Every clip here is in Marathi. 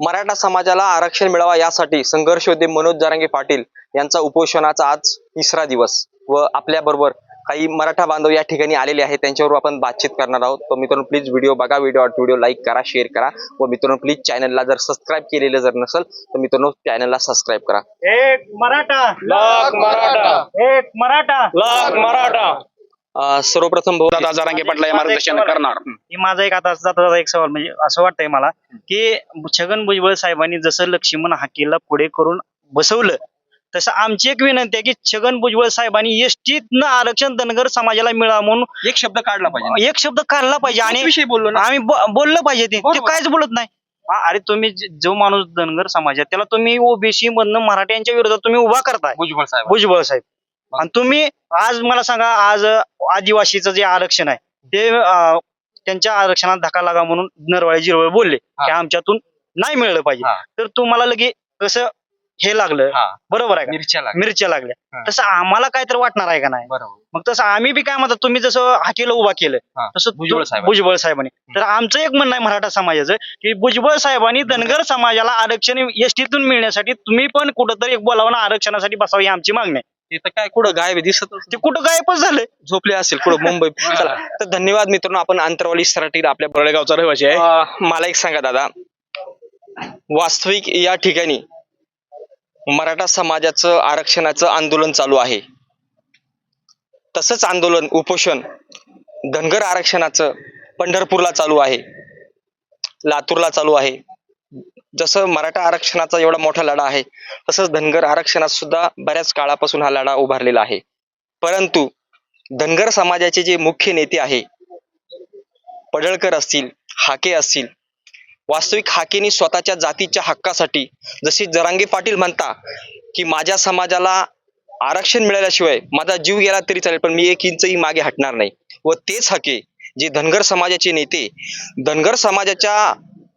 मराठा समाजाला आरक्षण मिळावा यासाठी संघर्ष योद्धे मनोज जरांगे पाटील यांचा उपोषणाचा आज तिसरा दिवस व आपल्या बरोबर काही मराठा बांधव या ठिकाणी आलेले आहेत. त्यांच्यावर आपण बातचीत करणार आहोत. तर मित्रांनो प्लीज व्हिडिओ बघा. व्हिडिओ व्हिडिओ लाईक करा शेअर करा. व मित्रांनो प्लीज चॅनलला जर सबस्क्राईब केलेलं जर नसेल तर मित्रांनो चॅनलला सबस्क्राईब करा. एक मराठा. लाख मराठा. एक मराठा. लाख मराठा. सर्वप्रथम भाऊ दादा जरांगे पाटला हे मार्गदर्शन करणार. ही. माझा एक आता जाता एक सवाल म्हणजे असं वाटतंय मला की छगन भुजबळ साहेबांनी जसं लक्ष्मण हाकेला पुढे करून बसवलं तसं आमची एक विनंती आहे की छगन भुजबळ साहेबांनी एसटीत आरक्षण धनगर समाजाला मिळावं म्हणून एक शब्द काढला पाहिजे एक शब्द काढला पाहिजे आणि विषयी बोललो ना. आम्ही बोललं पाहिजे ते. काहीच बोलत नाही. हा, अरे तुम्ही ज- जो माणूस धनगर समाज आहे त्याला तुम्ही ओबीसी मधनं मराठ्यांच्या विरोधात तुम्ही उभा करताय. भुजबळ साहेब. भुजबळ साहेब. आणि तुम्ही आज मला सांगा आज आदिवासीचं जे आरक्षण आहे ते त्यांच्या आरक्षणात धक्का लागा म्हणून नरवाळे जिरवळ बोलले. की आमच्यातून नाही मिळलं पाहिजे. तर तुम्हाला लगे कसं हे लागलं बरोबर आहे मिरच्या लागल्या. मिरच्या लागल्या. तसं आम्हाला काय तर वाटणार आहे का नाही मग तसं आम्ही बी काय म्हणतात तुम्ही जसं हाकेला उभा केलं. तसं भुजबळ साहेबांनी. भुजबळ साहेबांनी तर आमचं एक म्हणणं आहे मराठा समाजाचं की भुजबळ साहेबांनी धनगर समाजाला आरक्षण एसटीतून मिळण्यासाठी तुम्ही पण कुठंतरी एक बोलावं आरक्षणासाठी बसावं ही आमची मागणी आहे तिथं काय कुठं गायब आहे दिसत ते कुठं गायबच झालं झोपले असेल कुठं मुंबई. चला तर धन्यवाद मित्रांनो आपण अंतरवाली सराटीला आपल्या बळेगावचा रहिवासी आहे. अं, मला एक सांगा दादा. वास्तविक या ठिकाणी मराठा समाजाचं आरक्षणाचं आंदोलन चालू आहे. तसंच आंदोलन उपोषण धनगर आरक्षणाचं पंढरपूरला चालू आहे. लातूरला चालू आहे. जसं मराठा आरक्षणाचा एवढा मोठा लढा आहे तसंच धनगर आरक्षणात सुद्धा बऱ्याच काळापासून हा लढा उभारलेला आहे. परंतु धनगर समाजाचे जे मुख्य नेते आहे पडळकर असतील हाके असतील वास्तविक हाकेनी स्वतःच्या जातीच्या हक्कासाठी जसे जरांगे पाटील म्हणता की माझ्या समाजाला आरक्षण मिळाल्याशिवाय माझा जीव गेला तरी चालेल पण मी एक इंचही मागे हटणार नाही. व तेच हके जे धनगर समाजाचे नेते धनगर समाजाच्या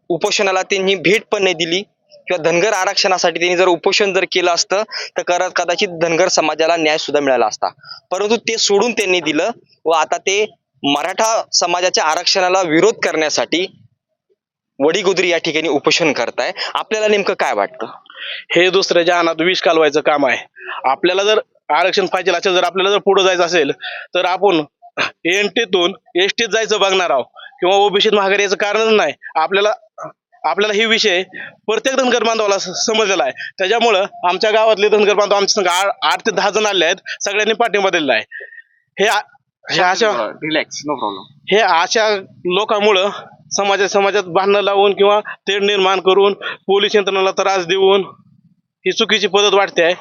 उपोषणाला त्यांनी भेट पण नाही दिली. किंवा धनगर आरक्षणासाठी त्यांनी जर उपोषण जर केलं असतं तर करत कदाचित धनगर समाजाला न्याय सुद्धा मिळाला असता. परंतु ते सोडून त्यांनी दिलं व आता ते मराठा समाजाच्या आरक्षणाला विरोध करण्यासाठी वडीगुदरी या ठिकाणी उपोषण करताय. आपल्याला नेमकं काय वाटतं? हे दुसऱ्याच्या अनात विष कालवायचं काम आहे. आपल्याला जर आरक्षण पाहिजे असेल जर आपल्याला जर पुढे जायचं असेल तर आपण एनटीतून एसटीत जायचं बघणार आहोत. किंवा ओबीसीत माघार याचं कारणच नाही. आपल्याला आपल्याला ही विषय प्रत्येक धनगर बांधवाला समजलेला आहे. त्याच्यामुळं आमच्या गावातले धनगर बांधव आमच्या संघ आठ ते दहा जण आले आहेत. सगळ्यांनी पाठिंबा दिलेला आहे. हे हे अशा रिलॅक्स नो प्रॉब्लेम हे अशा लोकांमुळं समाजात समाजात भांडणं लावून किंवा तेढ निर्माण करून पोलीस यंत्रणाला त्रास देऊन ही चुकीची पद्धत वाटते आहे.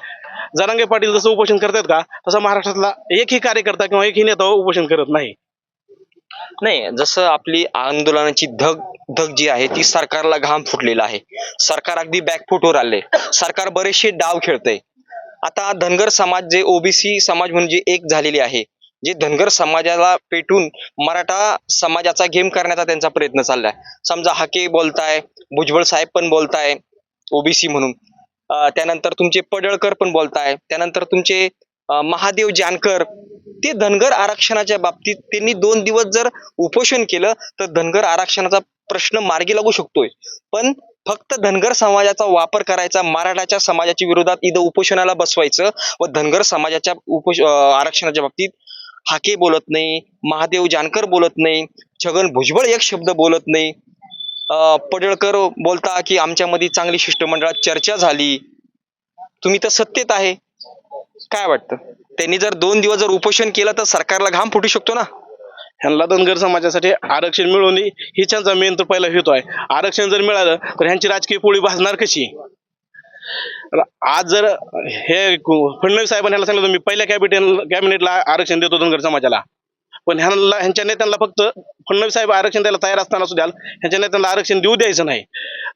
जरांगे पाटील जसं उपोषण करतात का तसं महाराष्ट्रातला एकही कार्यकर्ता किंवा एकही नेता उपोषण करत नाही. नाही जसं आपली आंदोलनाची धग धग जी आहे ती सरकारला घाम फुटलेला आहे. सरकार अगदी बॅकफुटवर आले सरकार बरेचसे डाव खेळतंय. आता धनगर समाज जे ओबीसी समाज म्हणजे एक झालेले आहे जे धनगर समाजाला पेटून मराठा समाजाचा गेम करण्याचा त्यांचा प्रयत्न चाललाय. समजा हाके बोलताय भुजबळ साहेब पण बोलताय ओबीसी म्हणून. त्यानंतर तुमचे पडळकर पण बोलताय त्यानंतर तुमचे महादेव जानकर ते धनगर आरक्षणाच्या बाबतीत त्यांनी दोन दिवस जर उपोषण केलं तर धनगर आरक्षणाचा प्रश्न मार्गी लागू शकतोय. पण फक्त धनगर समाजाचा वापर करायचा मराठाच्या समाजाच्या विरोधात इथं उपोषणाला बसवायचं व धनगर समाजाच्या उपोष आरक्षणाच्या बाबतीत हाके बोलत नाही महादेव जानकर बोलत नाही छगन भुजबळ एक शब्द बोलत नाही. पडळकर बोलता की आमच्यामध्ये चांगली शिष्टमंडळात चर्चा झाली. तुम्ही तर सत्तेत आहे. काय वाटतं? त्यांनी जर दोन दिवस जर उपोषण केलं तर सरकारला घाम फुटू शकतो ना? ह्यांना धनगर समाजासाठी आरक्षण मिळवणे ही त्यांचा मेन तर पहिला हेतू आहे. आरक्षण जर मिळालं तर ह्यांची राजकीय पोळी भाजणार कशी? आज जर हे फडणवीस साहेबांनी ह्याला सांगितलं मी पहिल्या कॅबिनेट कॅबिनेटला आरक्षण देतो धनगर समाजाला. पण ह्यांना ह्यांच्या नेत्यांना फक्त फडणवीस साहेब आरक्षण द्यायला तयार असताना सुद्धा ह्यांच्या नेत्यांना आरक्षण देऊ द्यायचं नाही.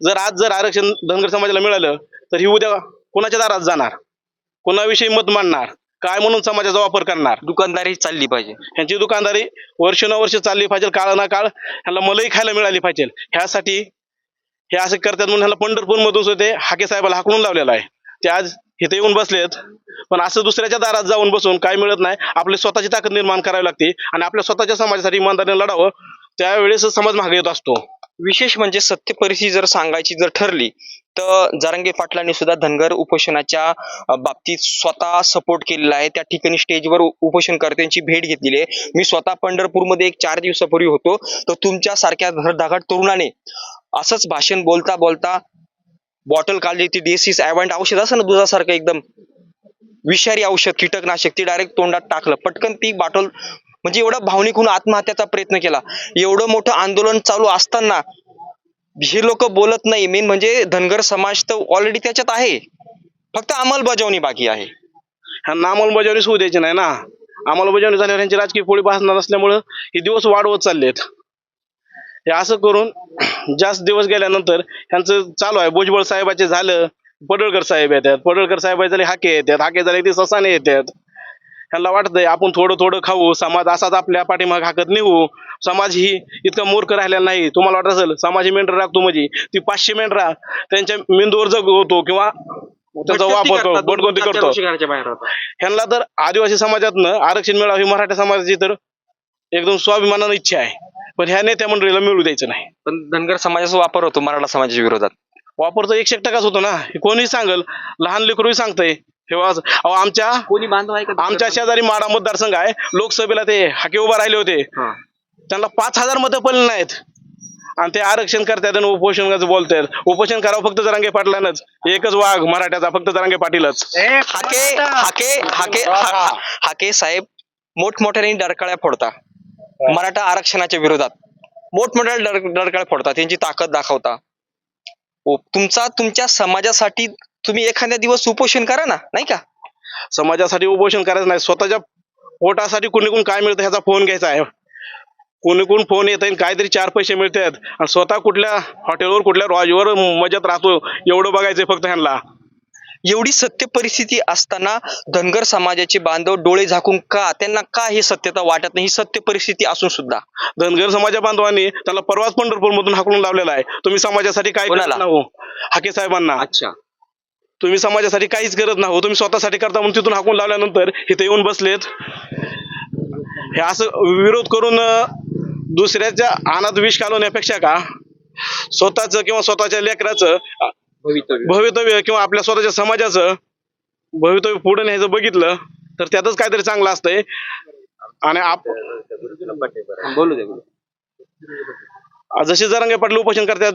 जर आज जर आरक्षण धनगर समाजाला मिळालं तर ही उद्या कोणाच्या दारात जाणार? कोणाविषयी मत मांडणार? काय म्हणून समाजाचा वापर करणार? दुकानदारी चालली पाहिजे. ह्यांची दुकानदारी वर्षानुवर्ष चालली पाहिजे काळ ना काळ ह्यांना मलई खायला मिळाली पाहिजे. ह्यासाठी हे असं करतात म्हणून ह्याला पंढरपूर मधून सुद्धा ते हाके साहेबाला हाकलून लावलेलं आहे. ते आज इथे येऊन बसलेत. पण असं दुसऱ्याच्या दारात जाऊन बसून काय मिळत नाही. आपली स्वतःची ताकद निर्माण करावी लागते आणि आपल्या स्वतःच्या समाजासाठी इमानदारीने लढावं त्यावेळेस समाज मागे येत असतो. विशेष म्हणजे सत्य परिस्थिती जर सांगायची जर ठरली तर जारंगे पाटलांनी सुद्धा धनगर उपोषणाच्या बाबतीत स्वतः सपोर्ट केलेला आहे. त्या ठिकाणी स्टेजवर उपोषणकर्त्यांची भेट घेतलेली आहे. मी स्वतः पंढरपूरमध्ये एक चार दिवसापूर्वी होतो. तर तुमच्या सारख्या धडधाकट तरुणाने असंच भाषण बोलता बोलता बॉटल काढली ती डेसिस ॲवंट औषध असं ना दुधासारखं एकदम? विषारी औषध कीटकनाशक ती डायरेक्ट तोंडात टाकलं. पटकन ती बॉटल म्हणजे एवढं भावनिक होऊन आत्महत्याचा प्रयत्न केला. एवढं मोठं आंदोलन चालू असताना हे लोक बोलत नाही. मेन म्हणजे धनगर समाज तर ऑलरेडी त्याच्यात आहे. फक्त अंमलबजावणी बाकी आहे. ह्यांना अंमलबजावणी होऊ द्यायची नाही ना. अंमलबजावणी झाल्यावर यांची राजकीय पोळी भासणार असल्यामुळं हे दिवस वाढवत चाललेत. हे असं करून जास्त दिवस गेल्यानंतर ह्यांचं चालू आहे. भुजबळ साहेबाचे झालं. पडळकर साहेब येतात. पडळकर साहेब झाले हाके येतात. हाके झाले ते ससाने येतात. ह्यांना वाटतंय आपण थोडं थोडं खाऊ समाज असाच आपल्या पाठीमाग हाकत नेऊ. समाज ही इतका मूर्ख राहिलेला नाही. तुम्हाला वाटत असेल समाज ही मेंढर राखतो म्हणजे ती पाचशे मेंढरा त्यांच्या मेंदूवर जगवतो किंवा त्याचा वापर बडगोंदी करतो. ह्यांना तर आदिवासी समाजातनं आरक्षण मिळावं ही मराठा समाजाची तर एकदम स्वाभिमानानं इच्छा आहे. पण ह्या नेत्या मंडळीला मिळू द्यायचं नाही. पण धनगर समाजाचा वापर होतो मराठा समाजाच्या विरोधात. वापर तर एकशे एक टक्काच होतो ना. कोणीही सांगल लहान लेकरूही सांगतंय हे वाज अहो आमच्या कोणी बांधव आहे का आमच्या शेजारी माडा मतदारसंघ आहे. लोकसभेला ते हाके उभा राहिले होते. हा. त्यांना पाच हजार मतं पडले नाहीत. आणि ते आरक्षण करतात आणि उपोषणाचं बोलतात उपोषण करावं फक्त जरांगे पाटलानच. एकच वाघ मराठ्याचा फक्त जरांगे पाटीलच. ए, हाके हाके हाके हा- हाके साहेब मोठमोठ्याने डरकाळ्या फोडता. मराठा आरक्षणाच्या विरोधात. मोठमोठ्या डर डरकाळ्या फोडता. त्यांची ताकद दाखवता. ओ, तुमचा तुमच्या समाजासाठी तुम्ही एखाद्या दिवस उपोषण करा ना नाही का? समाजासाठी उपोषण करायचं नाही. स्वतःच्या पोटासाठी कुणीकडून काय मिळतं ह्याचा फोन घ्यायचा आहे. कुणीकडून फोन येत आहे काहीतरी चार पैसे मिळतात. आणि स्वतः कुठल्या हॉटेलवर कुठल्या लॉजवर मजेत राहतो एवढं बघायचंय फक्त ह्यांना. एवढी सत्य परिस्थिती असताना धनगर समाजाचे बांधव डोळे झाकून का? त्यांना का ही सत्यता वाटत नाही? ही सत्य परिस्थिती असून सुद्धा. धनगर समाजा बांधवांनी त्याला परवाच पंढरपूर मधून हाकलून लावलेला आहे. तुम्ही समाजासाठी काय कोणाला? हाके साहेबांना. अच्छा. तुम्ही समाजासाठी काहीच करत नाही तुम्ही स्वतःसाठी करता म्हणून तिथून हाकून लावल्यानंतर इथे येऊन बसलेत. हे असं विरोध करून दुसऱ्याच्या अनाथ विष घालवण्यापेक्षा का? स्वतःच किंवा स्वतःच्या लेकराचं भवितव्य. किंवा आपल्या स्वतःच्या समाजाचं भवितव्य पुढे न्यायचं बघितलं तर त्यातच काहीतरी चांगलं असतंय. आणि आप बोलू दे जसे जरांगे पाटील उपोषण करतात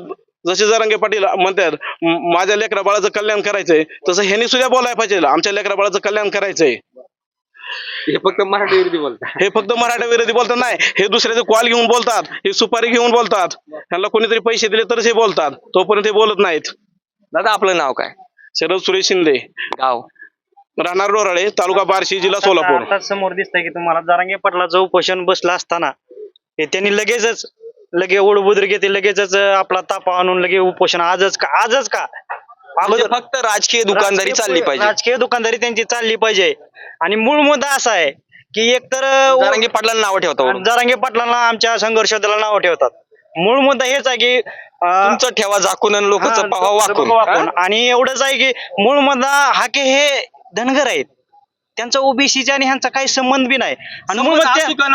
जसे जरांगे पाटील म्हणतात "म- माझ्या लेकरा बाळाचं कल्याण करायचंय. तसं ह्यांनी सुद्धा बोलायला पाहिजे. आमच्या लेकरा बाळाचं कल्याण करायचंय. हे फक्त मराठी विरोधी बोलतात. हे फक्त मराठा विरोधी बोलतात नाही. हे दुसऱ्याचे कॉल घेऊन बोलतात. हे सुपारी घेऊन बोलतात. ह्यांना कोणीतरी पैसे दिले तरच हे बोलतात. तोपर्यंत हे बोलत नाहीत. दादा आपलं नाव काय? शरद सुरेश शिंदे. गाव? राहणार डोराळे तालुका बार्शी जिल्हा सोलापूर. आता समोर दिसतंय की तुम्हाला जारांगे पाटलाचं उपोषण बसलं असताना. हे त्यांनी लगेचच लगे ओढबुद्र घेते लगेचच आपला तापा आणून लगे उपोषण. आजच का? आजच का? म्हणजे अगोदर फक्त राजकीय दुकानदारी चालली पाहिजे. राजकीय दुकानदारी त्यांची चालली पाहिजे. आणि मूळ मुद्दा असा आहे की एकतर जारांगे पाटलांना नाव ठेवता वरून. जरांगे पाटलांना आमच्या संघर्ष दलाला नाव ठेवतात. मूळ मुद्दा हेच आहे की अं, तुमचं ठेवा झाकून आणि लोकांचं हा, पाहावं वाकून. वाकून. आणि एवढंच आहे की मूळ मुद्दा हाके हे धनगर आहेत. त्यांचा ओबीसीचा आणि ह्यांचा काही संबंध बी नाही. आणि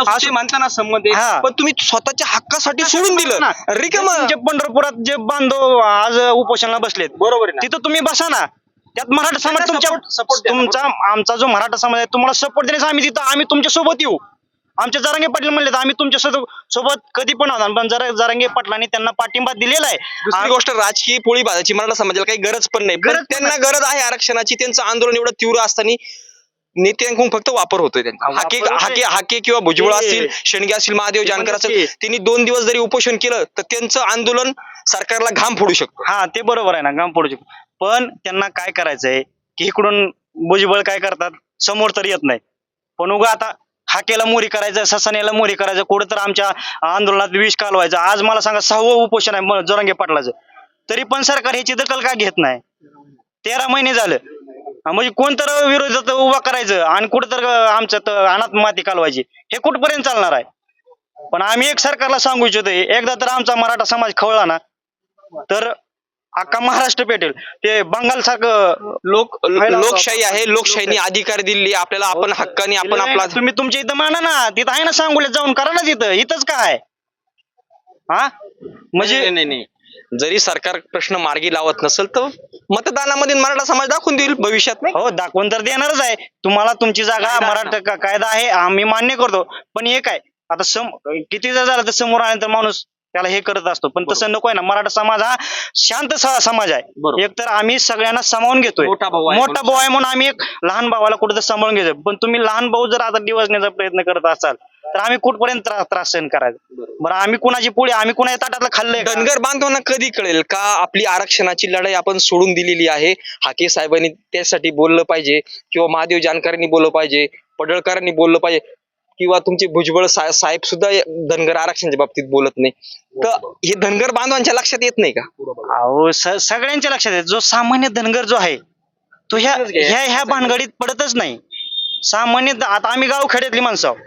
असू- म्हणताना संबंध आहे. हा. पण तुम्ही स्वतःच्या हक्कासाठी सोडून दिलं. रिकाम. तुमचे पंढरपुरात जे बांधव आज उपोषणाला बसलेत बरोबर आहे ना. तिथं तुम्ही बसा ना. त्यात मराठा समाज त्यांना तुमच्या support- support द्या. तुमचा आमचा जो मराठा समाज आहे तुम्हाला सपोर्ट देण्यास आम्ही तिथं आम्ही तुमच्यासोबत येऊ. आमच्या जरांगे पाटील म्हणले तर आम्ही तुमच्यासोबत सोबत कधी पण आहोत. पण जरा जरांगे पाटलांनी त्यांना पाठिंबा दिलेला आहे. दुसरी आ- गोष्ट राजकीय पोळी भाजायची मराठा समाजाला काही गरज पण नाही. पण गरज पण त्यांना गरज आहे आरक्षणाची. त्यांचं आंदोलन एवढं तीव्र असताना नेत्यांकडून फक्त वापर होतोय त्यांचा. हा, हाके वापर होतोय. हाके हाके किंवा भुजबळ ते- असतील शेंडगे असतील महादेव ते जानकर असतील त्यांनी दोन दिवस जरी उपोषण केलं तर त्यांचं आंदोलन सरकारला घाम फोडू शकतो. हा ते बरोबर आहे ना गामपोडचे पण त्यांना काय करायचंय की इकडून भुजबळ काय करतात समोर तर येत नाही. पण उगा आता हाकेला मोरी करायचं ससानेला मोरी करायचं कुठं तर आमच्या आंदोलनात विष कालवायचं. आज मला सांगा सहावं उपोषण आहे म- जोरांगे पाटलाचं. तरी पण सरकार ह्याची दखल का घेत नाही? तेरा महिने झालं. म्हणजे कोण तर विरोधात उभा करायचं आणि कुठं तर आमचं तर अनाथ माती कालवायची हे कुठपर्यंत चालणार आहे? पण आम्ही एक सरकारला सांगू इच्छितोय एकदा तर आमचा मराठा समाज खवळला ना तर अख्खा महाराष्ट्र पेटेल. ते बंगाल सारखं लोक लोकशाही आहे लोकशाहीने अधिकार दिले आपल्याला आपण हक्काने आपण आपला तुम्ही तुमच्या इथं माना ना तिथं आहे ना सांगोल्यात जाऊन करा ना तिथं इथंच काय? हा? म्हणजे नाही नाही नाही. जरी सरकार प्रश्न मार्गी लावत नसेल तर मतदानामध्ये मराठा समाज दाखवून देईल भविष्यात नाही? हो दाखवून तर देणारच आहे. तुम्हाला तुमची जागा मराठा का- कायदा आहे आम्ही मान्य करतो. पण एक आहे आता सम किती जर झालं तर समोर आल्यानंतर माणूस त्याला हे करत असतो. पण तसं नको आहे ना. मराठा समाज हा शांत स- समाज आहे. एक तर आम्ही सगळ्यांना सामावून घेतोय. मोठा भाऊ आहे मोठा म्हणून. भाऊ आहे म्हणून आम्ही एक लहान भावाला कुठं सांभाळून घेतो पण तुम्ही लहान भाऊ जर आता दिवसण्याचा प्रयत्न करत असाल तर आम्ही कुठपर्यंत त्रा- त्रास सहन करायचा? बरं आम्ही कुणाची पुढे आम्ही कुणाच्या ताटातलं खाल्लंय का? धनगर बांधवांना कधी कळेल का आपली आरक्षणाची लढाई आपण सोडून दिलेली आहे? हाके साहेबांनी त्यासाठी बोललं पाहिजे किंवा महादेव जानकरांनी बोललं पाहिजे पडळकरांनी बोललं पाहिजे किंवा तुमचे भुजबळ सा- साहेब सुद्धा या धनगर आरक्षणाच्या बाबतीत बोलत नाही. तर हे धनगर बांधवांच्या लक्षात येत नाही का? अहो स- सगळ्यांच्या लक्षात आहे जो सामान्य धनगर जो आहे तो ह्या ह्या ह्या भानगडीत पडतच नाही. सामान्य द- आता आम्ही गाव खेड्यातली माणसं आहोत.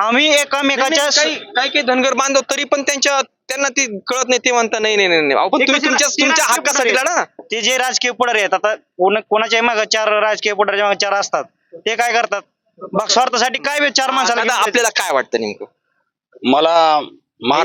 आम्ही एकामेकाच्या काही काही काही धनगर बांधव तरी पण त्यांच्या त्यांना ती कळत नाही ते म्हणता नाही नाही नाही नाही. अहो, पण ते तुम्ही तुमच्या पुढारी हक्कासाठी. लढा ना ते जे राजकीय पुढारी आहेत आता कोण कोणाच्या मागे चार राजकीय पुढाऱ्या मागे चार असतात ते काय करतात बघ स्वार्थासाठी काय बे चार माणसाला आपल्याला काय वाटतं नेमकं मला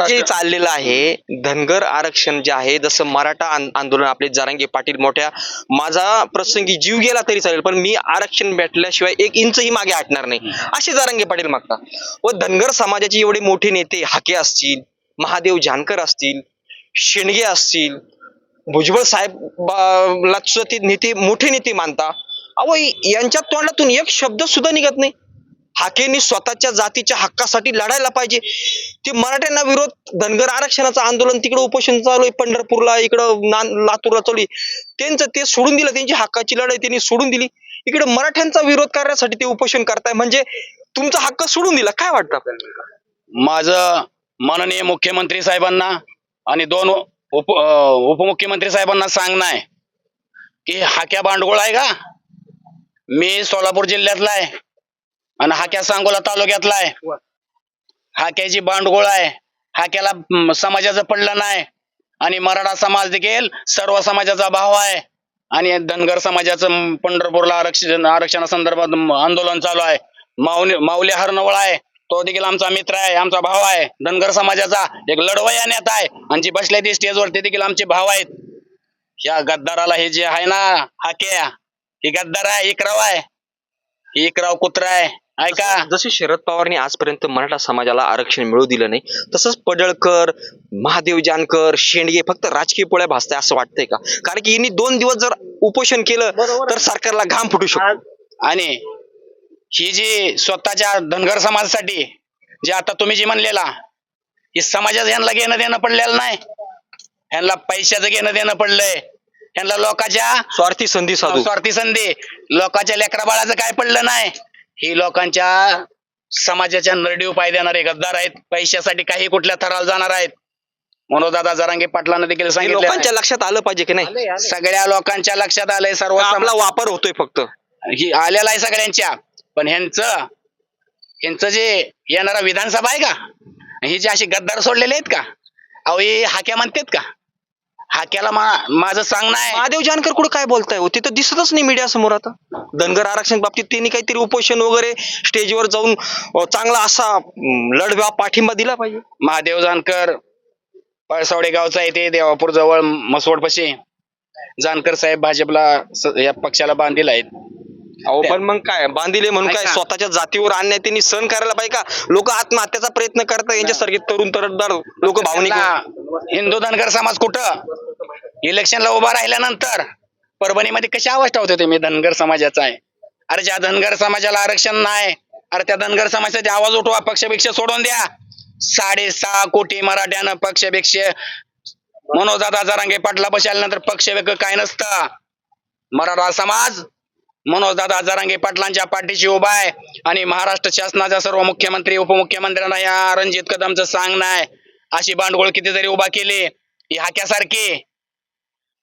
जे चाललेलं आहे धनगर आरक्षण जे आहे जसं मराठा आंदोलन आपले जारांगे पाटील मोठ्या माझा प्रसंगी जीव गेला तरी चालेल पण मी आरक्षण भेटल्याशिवाय एक इंचही मागे हटणार नाही. असे जारांगे पाटील मागतात व धनगर समाजाचे एवढे मोठे नेते हाके असतील महादेव जानकर असतील शेंडगे असतील भुजबळ साहेब सुद्धा ते नेते मोठे नेते मानता. अहो यांच्या तोंडातून एक शब्द सुद्धा निघत नाही. हाकेनी स्वतःच्या जातीच्या हक्कासाठी लढायला पाहिजे. ते मराठ्यांना विरोध धनगर आरक्षणाचं आंदोलन तिकडे उपोषण चालू आहे पंढरपूरला इकडं नान लातूरला चालू आहे. त्यांचं ते सोडून दिलं त्यांची हक्काची लढाई त्यांनी सोडून दिली. इकडे मराठ्यांचा विरोध करण्यासाठी ते उपोषण करताय. म्हणजे तुमचा हक्क सोडून दिला काय वाटतं आपल्याला? माझं माननीय मुख्यमंत्री साहेबांना आणि दोन उप उपमुख्यमंत्री साहेबांना सांगणं आहे की हाक्या भांडगोळ आहे का? मी सोलापूर जिल्ह्यातला आहे. आणि हाक्या सांगोला तालुक्यातला आहे. हाक्याची भांडगोळ आहे. हाक्याला समाजाचं पडलं नाही. आणि मराठा समाज देखील सर्व समाजाचा भाव आहे. आणि धनगर समाजाचं पंढरपूरला आरक्षण आरक्षणासंदर्भात आंदोलन चालू आहे. माऊली माऊली हरनवळ आहे. तो देखील आमचा मित्र आहे आमचा भाव आहे. धनगर समाजाचा एक लढवया नेता आहे. आणि जी बसले ती स्टेजवर ते देखील आमचे भाव आहेत. या गद्दाराला हे जे आहे ना हाके ही गद्दार आहे इकराव आहे. ही इकराव कुत्रा आहे. ऐका जसे शरद पवारनी आजपर्यंत मराठा समाजाला आरक्षण मिळू दिलं नाही तसंच पडळकर महादेव जानकर शेंडगे फक्त राजकीय पोळ्या भासताय असं वाटतंय का? कारण की यांनी दोन दिवस जर उपोषण केलं तर सरकारला घाम फुटू शकतो. आणि ही जी स्वतःच्या धनगर समाजासाठी जे आता तुम्ही जी म्हणलेला ही समाजाचं यांना घेणं देणं पडलेलं नाही यांना पैशाचं घेणं देणं पडलंय यांना लोकांच्या स्वार्थी संधी साधू. स्वार्थी संधी लोकांच्या लेकरा बाळाचं काय पडलं नाही ही लोकांच्या समाजाच्या नरडीव पाय देणारे गद्दार आहेत. पैशासाठी काही कुठल्या थराला जाणार आहेत. मनोदादा जरांगे पाटलांना देखील सांगितलं लोकांच्या लक्षात आलं पाहिजे की नाही? सगळ्या लोकांच्या लक्षात आलंय सर्व आपला वापर होतोय फक्त. ही आलेला आहे सगळ्यांच्या. पण ह्यांचं ह्यांचं जे येणारा विधानसभा आहे का? ही जी अशी गद्दार सोडलेले आहेत का? अहो हे हाक्या म्हणतात का? हाक्याला मा- माझं सांगणं आहे. महादेव जानकर कुठे काय बोलताय हो? तिथं दिसतच नाही मीडिया समोर आता. धनगर आरक्षण बाबतीत त्यांनी काहीतरी उपोषण वगैरे स्टेजवर जाऊन अं, चांगला असा अं, लढवा पाठिंबा दिला पाहिजे. महादेव जानकर पळसावडे गावचा आहे ते देवापूर जवळ मसवड जानकर साहेब भाजपला स- या पक्षाला बांधील आहेत. अहो पण मग काय? बांधिले म्हणून काय ऐका. स्वतःच्या जातीवर आणण्यात त्यांनी सहन करायला पाहिजे का? लोक आत्महत्याचा प्रयत्न करतात यांच्यासारखे तरुण तरुणदार लोक भावनिक हिंदू धनगर समाज कुठं? इलेक्शनला उभा राहिल्यानंतर परभणीमध्ये कशी अवस्था होते तुम्ही धनगर समाजाचा आहे. अरे ज्या धनगर समाजाला आरक्षण नाही अरे त्या धनगर समाजाचे आवाज उठवा पक्षपेक्षा सोडून द्या. साडेसहा कोटी मराठ्यानं पक्षपेक्षा मनोजदादा जरांगे पाटला बसल्यानंतर पक्ष वेगळं काय नसतं. मराठा समाज मनोजदादा जरांगे पाटलांच्या पाठीशी उभा आहे आणि महाराष्ट्र शासनाच्या सर्व मुख्यमंत्री उपमुख्यमंत्र्यांना या रणजित कदमचं सांगणं आहे. अशी बांडगोळ किती जरी उभा केली. हाक्यासारखी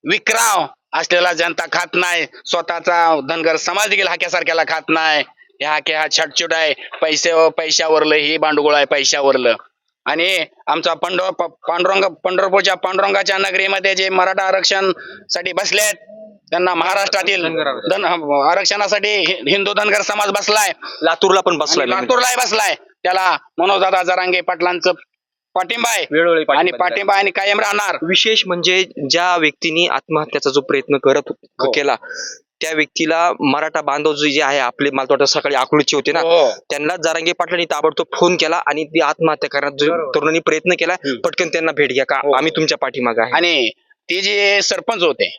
विक्राव असलेला जनता खात नाही. स्वतःचा धनगर समाज देखील हाक्यासारख्याला खात नाही. हे हाक्या हा छटछुट आहे. पैसे पैशावरलं ही भांडवळ आहे पैशावरलं. आणि आमचा पंढर पांडुरंग पंढरपूरच्या पांडुरंगाच्या नगरीमध्ये जे मराठा आरक्षणसाठी बसलेत त्यांना महाराष्ट्रातील. धन आरक्षणासाठी हिंदू धनगर समाज बसलाय लातूरला पण बसलाय लातूरलाही बसलाय त्याला मनोजदादा जरांगे पाटलांचं पाठिंबा आहे वेळोवेळी आणि पाठिंबा आणि कायम राहणार विशेष म्हणजे ज्या व्यक्तीने आत्महत्याचा जो प्रयत्न करत हो. केला त्या व्यक्तीला मराठा बांधव जे जे आहे आपले मला वाटतं सकाळी अकलूजचे होते ना हो. त्यांना जारांगे पाटलांनी ताबडतोब फोन केला आणि ती आत्महत्या करण्याचा जो तरुणांनी प्रयत्न केला. पटकन त्यांना भेट घ्या का हो. आम्ही तुमच्या पाठीमागे आहे आणि ते जे सरपंच होते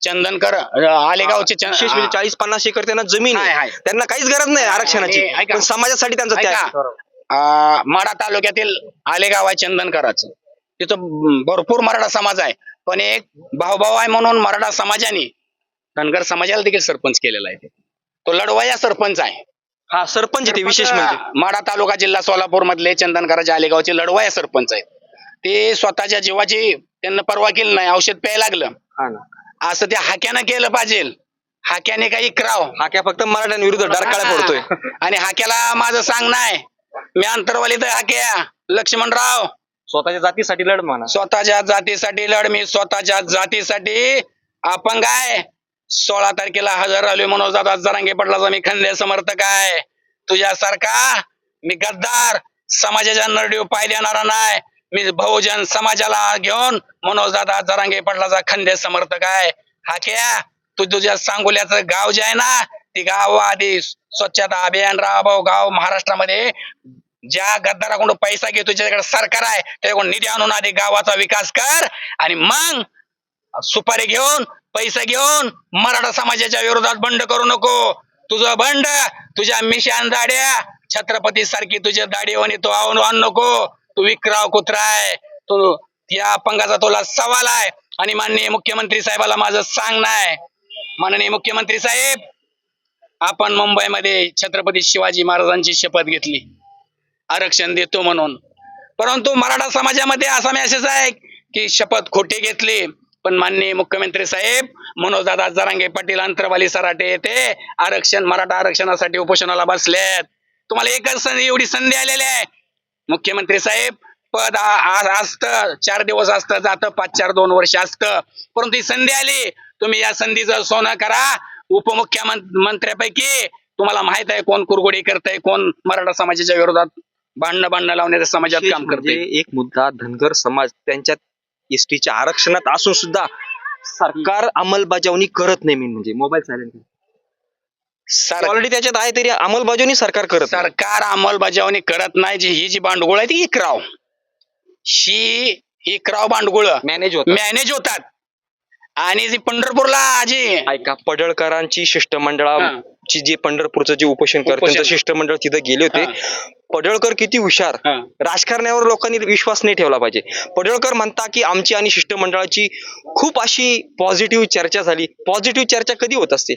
चंदनकर अं, आलेगावचे चं- विशेष म्हणजे चाळीस पन्नास एकर त्यांना जमीन आहे. हाय. त्यांना काहीच गरज नाही आरक्षणाची. आणि ऐका. पण समाजासाठी त्यांचा त्याग ऐका, आहे. अं, माडा तालुक्यातील आलेगाव आहे चंदनकराचं. तिथं भरपूर मराठा समाज आहे. पण एक भाऊभाऊ आहे म्हणून मराठा समाजाने धनगर समाजाला देखील सरपंच केलेला आहे. तो लढवाया सरपंच आहे. हा सरपंच ते विशेष म्हणजे. माडा तालुका जिल्हा सोलापूर मधले चंदनकराच्या आलेगावचे लढवाया सरपंच आहेत. ते स्वतःच्या जीवाची त्यांना परवा केली नाही औषध प्यायला लागलं. हा ना. असं त्या हाक्यानं केलं पाहिजे. हाक्याने काही कराव हा काय फक्त मराठ्यांविरुद्ध डरकाळ्या फोडतोय आणि हाक्याला माझं सांग नाही. मी अंतरवाली तर हाक्या. लक्ष्मणराव. स्वतःच्या जातीसाठी लढ म्हणा. स्वतःच्या जातीसाठी लढ मी स्वतःच्या जातीसाठी अपंग आहे. सोळा तारखेला हजर राहिलो म्हणून जातात जरांगे पडलाचा मी खंदे समर्थक आहे. तुझ्यासारखा मी गद्दार. समाजाच्या नरडीव पाय देणारा नाही. मी बहुजन समाजाला घेऊन मनोज दादा जरांगे पडलाचा खंदे समर्थक आहे. हाक्या तू तुझ्या सांगोल्याचं गाव जे आहे ना ते गाव आधी स्वच्छता अभियान राबव गाव महाराष्ट्रामध्ये. ज्या गद्दाराकडून पैसा घेतो ज्याच्याकडे सरकार आहे त्याच्याकडून निधी आणून आधी गावाचा विकास कर आणि मग सुपारी घेऊन पैसा घेऊन मराठा समाजाच्या विरोधात बंड करू नको. तुझं बंड तुझ्या मिशान दाड्या छत्रपती सारखी तुझ्या दाढीवानी तो आव्हान नको. तू विक्राव कुत्रा आहे. तू या अपंगाचा तुला सवाल आहे. आणि माननीय मुख्यमंत्री साहेबाला माझं सांगणं आहे. माननीय मुख्यमंत्री साहेब आपण मुंबईमध्ये छत्रपती शिवाजी महाराजांची शपथ घेतली. आरक्षण देतो म्हणून. परंतु मराठा समाजामध्ये असा मेसेज आहे की शपथ खोटी घेतली. पण माननीय मुख्यमंत्री साहेब मनोजदादा जरांगे पाटील अंतरवाली सराटे येथे आरक्षण मराठा आरक्षणासाठी उपोषणाला बसलेत. तुम्हाला एकच संधी एवढी संधी आलेली आहे. मुख्यमंत्री साहेब पद असत. चार दिवस असतं जातं. पाच चार दोन वर्ष असतं. परंतु ही संधी आली. तुम्ही या संधीचं सोनं करा. उपमुख्यमंत्र्यापैकी तुम्हाला माहीत आहे कोण कुरगुडी करतय कोण मराठा समाजाच्या विरोधात भांडणं भांडणं लावण्याच्या समाजात काम म्हणजे करते एक मुद्दा धनगर समाज त्यांच्यात एसटीच्या आरक्षणात असून सुद्धा सरकार अंमलबजावणी करत नाही मेन म्हणजे. मोबाईल सायलेंट ऑलरेडी त्याच्यात आहे तरी अंमलबजावणी सरकार करत नाही. सरकार अंमलबजावणी करत नाही जी ही जी भांडगुळ आहे ती इकराव. ही इकराव भांडगुळ. मॅनेज होत मॅनेज होतात. आणि जी पंढरपूरला जी ऐका पडळकरांची शिष्टमंडळाची जे पंढरपूरचं जे उपोषण करत उपोषण. त्यांचं शिष्टमंडळ तिथं गेले होते. पडळकर किती हुशार. हा. राजकारण्यावर लोकांनी विश्वास नाही ठेवला पाहिजे. पडळकर म्हणता की आमची आणि शिष्टमंडळाची खूप अशी पॉझिटिव्ह चर्चा झाली. पॉझिटिव्ह चर्चा कधी होत असते?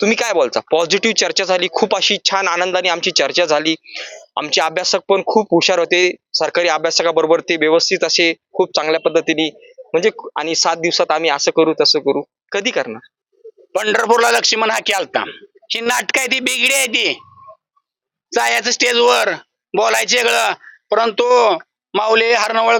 तुम्ही काय बोलता? पॉझिटिव्ह चर्चा झाली खूप अशी छान आनंदाने आमची चर्चा झाली. आमचे अभ्यासक पण खूप हुशार होते. सरकारी अभ्यासकाबरोबर ते व्यवस्थित असे खूप चांगल्या पद्धतीने म्हणजे आणि सात दिवसात आम्ही असं करू तसं करू. कधी करणार? पंढरपूरला लक्ष्मण हा केलता ही नाटक आहे ती बिगडी आहे ती. जायचं स्टेजवर बोलायचे वेगळं. परंतु माऊली हरणवळ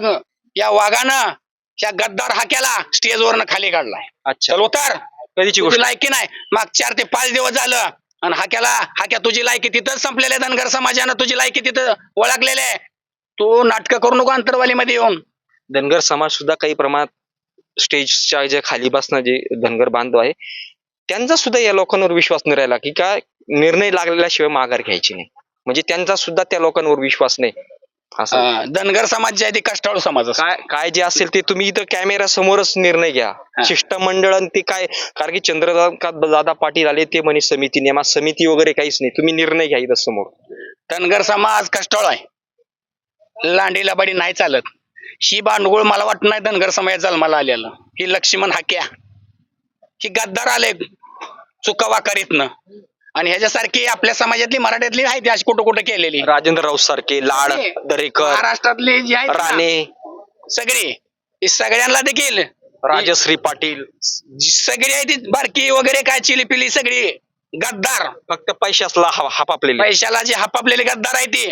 या वाघानं या गद्दार हाक्याला स्टेजवरनं खाली काढलाय. अच्छा. चल उतार. कधीची गोष्ट? तुझी लायकी नाही. माग चार ते पाच दिवस झालं. आणि हाक्याला हाक्या तुझी लायकी तिथंच संपलेली धनगर समाजानं तुझी लायकी तिथं ओळखलेली आहे. तू नाटकं करू नको अंतरवालीमध्ये येऊन. धनगर समाज सुद्धा काही प्रमाणात स्टेजच्या जे खाली बसणं जे धनगर बांधव आहे त्यांचा सुद्धा या लोकांवर विश्वास नाही राहिला की काय निर्णय लागलेल्याशिवाय माघार घ्यायची नाही. म्हणजे त्यांचा सुद्धा त्या लोकांवर विश्वास नाही. असं. अं, धनगर समाज जे आहे ते कष्टाळू समाज असतो. काय काय जे असेल ते तुम्ही इथं कॅमेरा समोरच निर्णय घ्या. शिष्टमंडळ आणि ते काय कारण की चंद्रकांत दादा पाटील आले ते म्हणे समिती नेमा समिती वगैरे काहीच नाही. तुम्ही निर्णय घ्या इथं समोर. धनगर समाज कष्टाळू आहे. लांडी लबाडी नाही चालत. ही भांडगुळ मला वाटत नाही धनगर समाज जन्माला आलेलं. ही लक्ष्मण हाक्या ही गद्दार आले चुकावा करीतनं आणि ह्याच्यासारखी आपल्या समाजातली मराठ्यातली आहे ती अशी कुठं कुठं केलेली? राजेंद्र राऊत सारखे लाड दरेकर महाराष्ट्रातली जी आहेत ना, राणे. सगळी. सगळ्यांना देखील. राजश्री पाटील. जी सगळी आहे ती बारकी वगैरे काय चिली पिली सगळी. गद्दार. फक्त पैशासला हा हापापलेले. पैशाला जे हापापलेले गद्दार आहे ते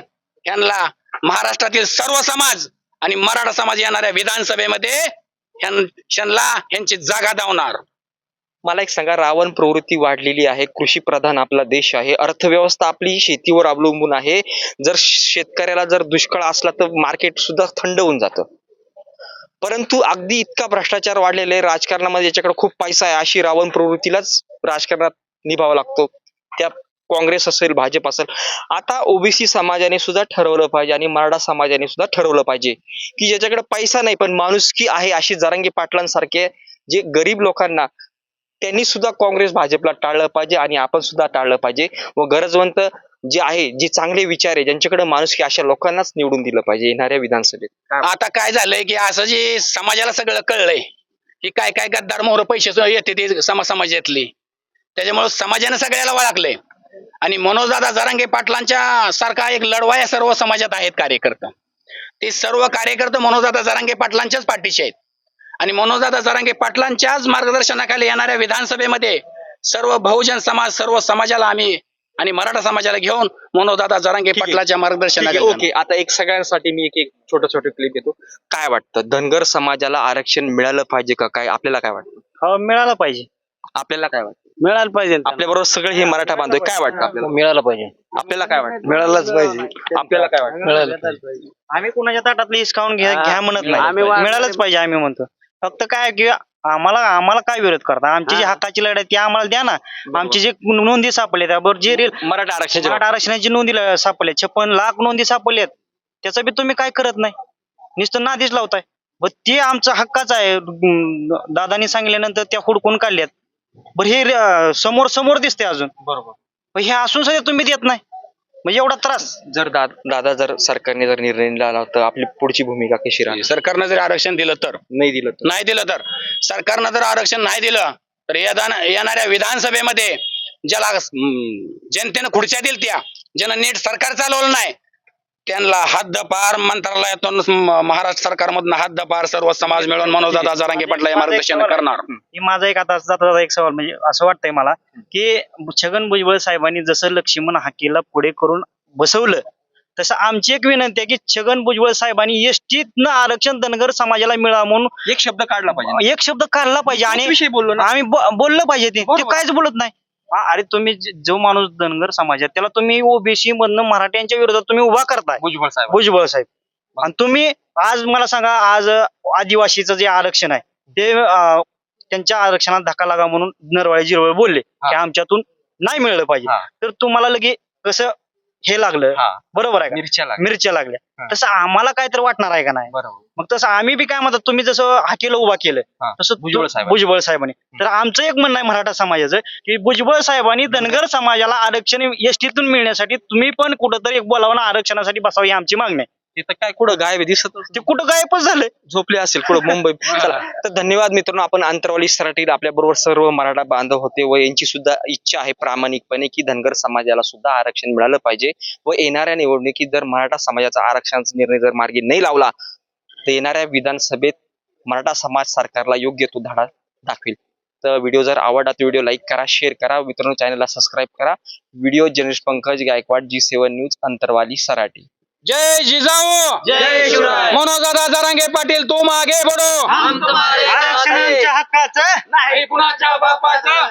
यांना महाराष्ट्रातील सर्व समाज आणि मराठा समाज येणाऱ्या विधानसभेमध्ये यांची जागा धावणार मला एक सांगा रावण प्रवृत्ती वाढलेली आहे कृषी प्रधान आपला देश आहे अर्थव्यवस्था आपली शेतीवर अवलंबून आहे जर शेतकऱ्याला जर दुष्काळ असला तर मार्केट सुद्धा थंड होऊन जातं. परंतु अगदी इतका भ्रष्टाचार वाढलेला आहे राजकारणामध्ये याच्याकडे खूप पैसा आहे अशी रावण प्रवृत्तीलाच राजकारणात निभावा लागतो. त्या काँग्रेस असेल भाजप असेल आता ओबीसी समाजाने सुद्धा ठरवलं पाहिजे आणि मराठा समाजाने सुद्धा ठरवलं पाहिजे की ज्याच्याकडे पैसा नाही पण माणुसकी आहे अशी जरांगी पाटलांसारखे जे गरीब लोकांना त्यांनी सुद्धा काँग्रेस भाजपला टाळलं पाहिजे आणि आपण सुद्धा टाळलं पाहिजे व गरजवंत जे आहे जे चांगले विचार आहे ज्यांच्याकडे माणुसकी अशा लोकांनाच निवडून दिलं पाहिजे येणाऱ्या विधानसभेत. आता काय झालंय की असं जे समाजाला सगळं कळलंय की काय काय गद्दार मोहर पैसे येते ते समा समाजातली. त्याच्यामुळे समाजाने सगळ्याला वळखलंय आणि मनोजदादा जरांगे पाटलांच्या सारखा एक लढवा या सर्व समाजात आहेत कार्यकर्ते. ते सर्व कार्यकर्ते मनोजदादा जरांगे पाटलांच्याच पाठीशी आहेत. आणि मनोजदादा जरांगे पाटलांच्याच मार्गदर्शनाखाली येणाऱ्या विधानसभेमध्ये सर्व बहुजन समाज सर्व समाजाला आम्ही आणि मराठा समाजाला घेऊन मनोजदादा जरांगे. पाटलाच्या मार्गदर्शनाखाली ओके. आता एक सगळ्यांसाठी मी एक एक छोटं छोटं क्लिप देतो. काय वाटतं? धनगर समाजाला आरक्षण मिळालं पाहिजे का? काय आपल्याला काय वाटतं? हो मिळालं पाहिजे. आपल्याला काय वाटतं? मिळालं पाहिजे. आपल्या बरोबर सगळे हे मराठा बांधव. काय वाटतं आपल्याला? मिळालं पाहिजे. आपल्याला काय वाटतं? मिळालंच पाहिजे. आपल्याला काय वाटतं? मिळालं आम्ही कुणाच्या ताटातली हिसकावून घ्या घ्या म्हणत नाही. मिळालंच पाहिजे आम्ही म्हणतो. फक्त काय की आम्हाला आम्हाला काय विरोध करता? आमची जी हक्काची लढाई ती आम्हाला द्या ना. आमची जे नोंदी सापडले त्याबरोबर जे रेल मराठा आरक्षण मराठा आरक्षणाची नोंदी ल- सापडल्या छप्पन लाख नोंदी सापडल्यात त्याचं बी तुम्ही काय करत नाही? नुसतं नादीच लावताय. व ते आमचा हक्काच आहे. अं, दादानी सांगितल्यानंतर त्या हुडकून काढल्यात. बरं हे रे- समोर समोर दिसते अजून. बरोबर. हे असून सुद्धा तुम्ही देत नाही. म्हणजे एवढा त्रास. जर दा- दादा जर सरकारने जर निर्णय लावला तर आपली पुढची भूमिका कशी राहणार? सरकारनं जर आरक्षण दिलं तर? नाही दिलं तर. नाही दिलं तर? सरकारनं जर आरक्षण नाही दिलं तर येदान- येणाऱ्या विधानसभेमध्ये ज्याला हम्म, जनतेनं खुर्च्या दिल त्या ज्यानं नीट सरकार चालवलं नाही त्यांना हद्दपार मंत्रालयातून महाराष्ट्र सरकारमधून हद्दपार सर्व समाज मिळून मनोजदादा जरांगे पाटला हे मार्गदर्शन करणार. ही माझा एक आता जाता एक सवाल म्हणजे असं वाटतंय मला की छगन भुजबळ साहेबांनी जसं लक्ष्मण हाकीला पुढे करून बसवलं तसं आमची एक विनंती आहे की छगन भुजबळ साहेबांनी एसटीतनं आरक्षण धनगर समाजाला मिळावं म्हणून एक शब्द काढला पाहिजे. एक शब्द काढला पाहिजे आणि विषयी बोललो ना. आम्ही बोललं पाहिजे ते. काहीच बोलत नाही. अरे तुम्ही ज- माणूस धनगर समाज आहे त्याला तुम्ही ओबीसी मधनं मराठ्यांच्या विरोधात तुम्ही उभा करताय. भुजबळ साहेब. भुजबळ साहेब. आणि तुम्ही आज मला सांगा आज आदिवासीचं जे आरक्षण आहे ते त्यांच्या आरक्षणात धक्का लागा म्हणून नरवाळे जिरवळ बोलले की आमच्यातून नाही मिळलं पाहिजे. तर तुम्हाला लगे कसं हे लागलं. हा. बरोबर आहे का? मिरच्या लागल्या. मिरच्या लागल्या. हा. तसं आम्हाला काय तर वाटणार आहे का नाही? बरोबर. मग तसं आम्ही बी काय म्हणतात तुम्ही जसं हाकेला उभा केलं. तसं भुजबळ साहेबांनी. भुजबळ साहेबांनी. तर आमचं एक म्हणणं आहे मराठा समाजाचं की भुजबळ साहेबांनी धनगर समाजाला आरक्षण एसटीतून मिळण्यासाठी तुम्ही पण कुठंतरी एक बोलावं आरक्षणासाठी बसावी ही आमची मागणी आहे. तिथं काय कुठं गायब आहे दिसत ते कुठं गायबच झालं झोपले असेल कुठं मुंबई. चला तर धन्यवाद मित्रांनो आपण अंतरवाली सराटीत आपल्या बरोबर सर्व मराठा बांधव होते व यांची सुद्धा इच्छा आहे प्रामाणिकपणे की धनगर समाजाला सुद्धा आरक्षण मिळालं पाहिजे व येणाऱ्या निवडणुकीत जर मराठा समाजाचा आरक्षणाचा निर्णय जर मार्गी नाही लावला तर येणाऱ्या विधानसभेत मराठा समाज सरकारला योग्य तो धडा दाखवेल. तर व्हिडिओ जर आवडला तर व्हिडिओ लाईक करा शेअर करा मित्रांनो चॅनलला सबस्क्राईब करा. Video journalist Pankaj Gaikwad G seven news Antarwali Sarati. जय जिजाऊ! जय शिवराय. मनोजदादा जरांगे पाटील तुम आगे बढो आरक्षण आमच्या हक्काचं नाही कुणाच्या बापाचं?